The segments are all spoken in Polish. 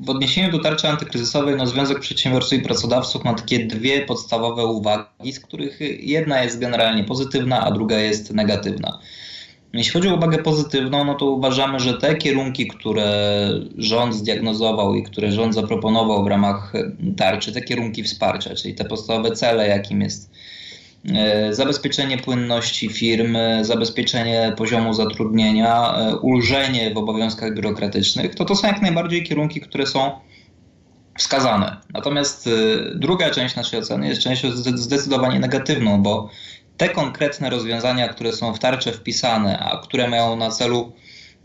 w odniesieniu do tarczy antykryzysowej no, Związek Przedsiębiorców i Pracodawców ma takie dwie podstawowe uwagi, z których jedna jest generalnie pozytywna, a druga jest negatywna. Jeśli chodzi o uwagę pozytywną, no to uważamy, że te kierunki, które rząd zdiagnozował i które rząd zaproponował w ramach tarczy, te kierunki wsparcia, czyli te podstawowe cele, jakim jest zabezpieczenie płynności firm, zabezpieczenie poziomu zatrudnienia, e, ulżenie w obowiązkach biurokratycznych, to to są jak najbardziej kierunki, które są wskazane. Natomiast e, druga część naszej oceny jest częścią zdecydowanie negatywną, bo te konkretne rozwiązania, które są w tarczę wpisane, a które mają na celu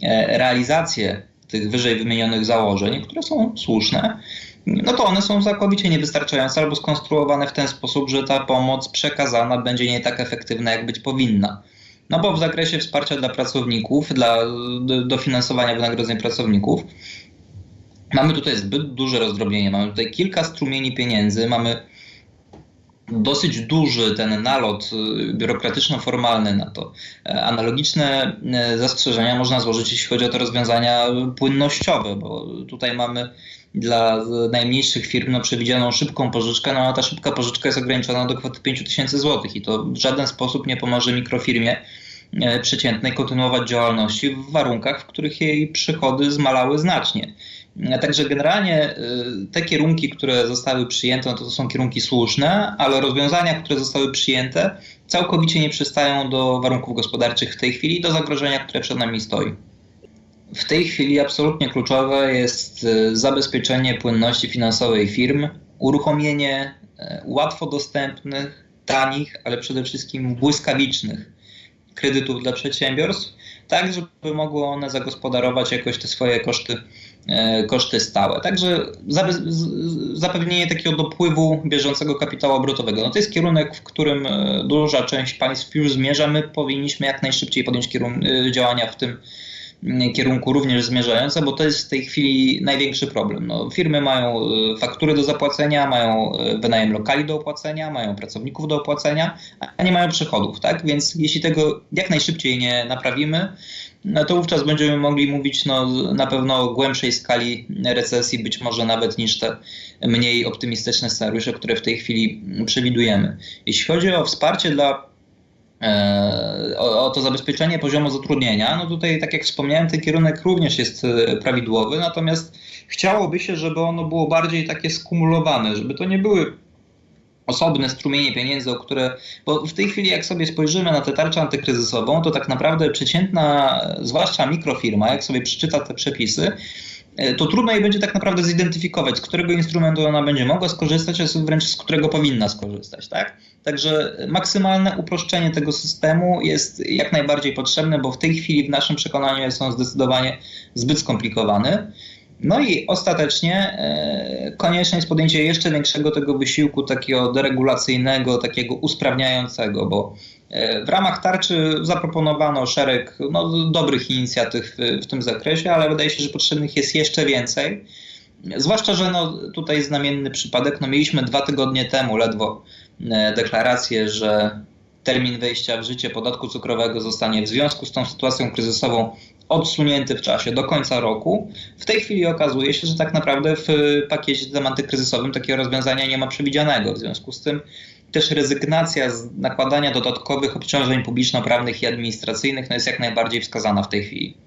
e, realizację tych wyżej wymienionych założeń, które są słuszne, no to one są całkowicie niewystarczające albo skonstruowane w ten sposób, że ta pomoc przekazana będzie nie tak efektywna, jak być powinna. No bo w zakresie wsparcia dla pracowników, dla dofinansowania wynagrodzeń pracowników, mamy tutaj zbyt duże rozdrobnienie. Mamy tutaj kilka strumieni pieniędzy, mamy dosyć duży ten nalot y, biurokratyczno-formalny na to. E, analogiczne e, zastrzeżenia można złożyć, jeśli chodzi o te rozwiązania płynnościowe, bo tutaj mamy dla najmniejszych firm no, przewidzianą szybką pożyczkę, no a ta szybka pożyczka jest ograniczona do kwoty 5000 zł i to w żaden sposób nie pomoże mikrofirmie przeciętnej kontynuować działalności w warunkach, w których jej przychody zmalały znacznie. Także generalnie y, te kierunki, które zostały przyjęte, no to, to są kierunki słuszne, ale rozwiązania, które zostały przyjęte, całkowicie nie przystają do warunków gospodarczych w tej chwili i do zagrożenia, które przed nami stoi. W tej chwili absolutnie kluczowe jest zabezpieczenie płynności finansowej firm, uruchomienie łatwo dostępnych, tanich, ale przede wszystkim błyskawicznych kredytów dla przedsiębiorstw, tak żeby mogły one zagospodarować jakoś te swoje koszty E, koszty stałe. Także zapewnienie takiego dopływu bieżącego kapitału obrotowego. No to jest kierunek, w którym e, duża część państw już zmierza. My powinniśmy jak najszybciej podjąć e, działania w tym kierunku również zmierzające, bo to jest w tej chwili największy problem. No, firmy mają faktury do zapłacenia, mają wynajem lokali do opłacenia, mają pracowników do opłacenia, a nie mają przychodów, tak? Więc jeśli tego jak najszybciej nie naprawimy, no to wówczas będziemy mogli mówić no, na pewno o głębszej skali recesji, być może nawet niż te mniej optymistyczne scenariusze, które w tej chwili przewidujemy. Jeśli chodzi o wsparcie dla e, o, to zabezpieczenie poziomu zatrudnienia, no tutaj, tak jak wspomniałem, ten kierunek również jest e, prawidłowy, natomiast chciałoby się, żeby ono było bardziej takie skumulowane, żeby to nie były osobne strumienie pieniędzy, o które, bo w tej chwili jak sobie spojrzymy na tę tarczę antykryzysową, to tak naprawdę przeciętna, zwłaszcza mikrofirma, jak sobie przeczyta te przepisy, e, to trudno jej będzie tak naprawdę zidentyfikować, z którego instrumentu ona będzie mogła skorzystać, a wręcz z którego powinna skorzystać. Tak? Także maksymalne uproszczenie tego systemu jest jak najbardziej potrzebne, bo w tej chwili w naszym przekonaniu jest on zdecydowanie zbyt skomplikowany. No i ostatecznie e, konieczne jest podjęcie jeszcze większego tego wysiłku takiego deregulacyjnego, takiego usprawniającego, bo e, w ramach tarczy zaproponowano szereg no, dobrych inicjatyw w, tym zakresie, ale wydaje się, że potrzebnych jest jeszcze więcej. Zwłaszcza, że no, tutaj znamienny przypadek, no mieliśmy dwa tygodnie temu ledwo e, deklarację, że termin wejścia w życie podatku cukrowego zostanie w związku z tą sytuacją kryzysową odsunięty w czasie do końca roku. W tej chwili okazuje się, że tak naprawdę w pakiecie antykryzysowym takiego rozwiązania nie ma przewidzianego. W związku z tym też rezygnacja z nakładania dodatkowych obciążeń publiczno-prawnych i administracyjnych no jest jak najbardziej wskazana w tej chwili.